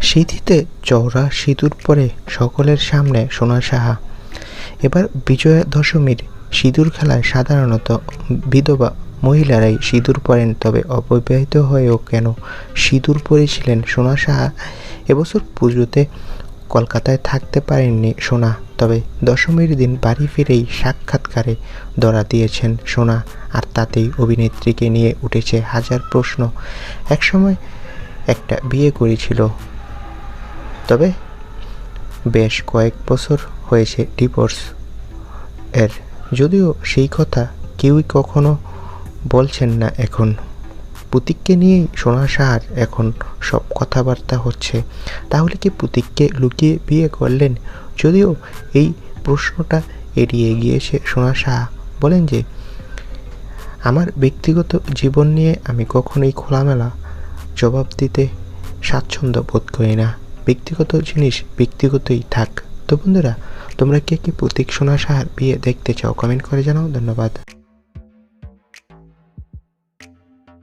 সিঁথিতে চওড়া সিঁদুর পরে সকলের সামনে সোনা সাহা। এবার বিজয়া দশমীর সিঁদুর খেলায় সাধারণত বিধবা মহিলারাই সিঁদুর পরেন, তবে অবিবাহিত হয়েও কেন সিঁদুর পরেছিলেন সোনা সাহা? এবছর পুজোতে কলকাতায় থাকতে পারেননি সোনা, তবে দশমীর দিন বাড়ি ফিরেই সাক্ষাৎকারে ধরা দিয়েছেন সোনা, আর তাতেই অভিনেত্রীকে নিয়ে উঠেছে হাজার প্রশ্ন। একসময় একটা বিয়ে করেছিল তবে বেশ কয়েক বছর হয়েছে ডিভোর্স এর। যদিও সেই কথা কেউই কখনো বলছেন না এখন। পুতিককে নিয়েই সোনা সাহার এখন সব কথাবার্তা হচ্ছে। তাহলে কি পুতিককে লুকিয়ে বিয়ে করলেন? যদিও এই প্রশ্নটা এড়িয়ে গিয়েছে সোনা সাহা। বলেন যে, আমার ব্যক্তিগত জীবন নিয়ে আমি কখনোই খোলামেলা জবাব দিতে স্বাচ্ছন্দ্য বোধ করি না। ব্যক্তিগত জিনিস ব্যক্তিগতই থাক। তো বন্ধুরা, তোমরা কে কি প্রতীক সোনা সাহার বিয়ে দেখতে চাও কমেন্ট করে জানাও। ধন্যবাদ।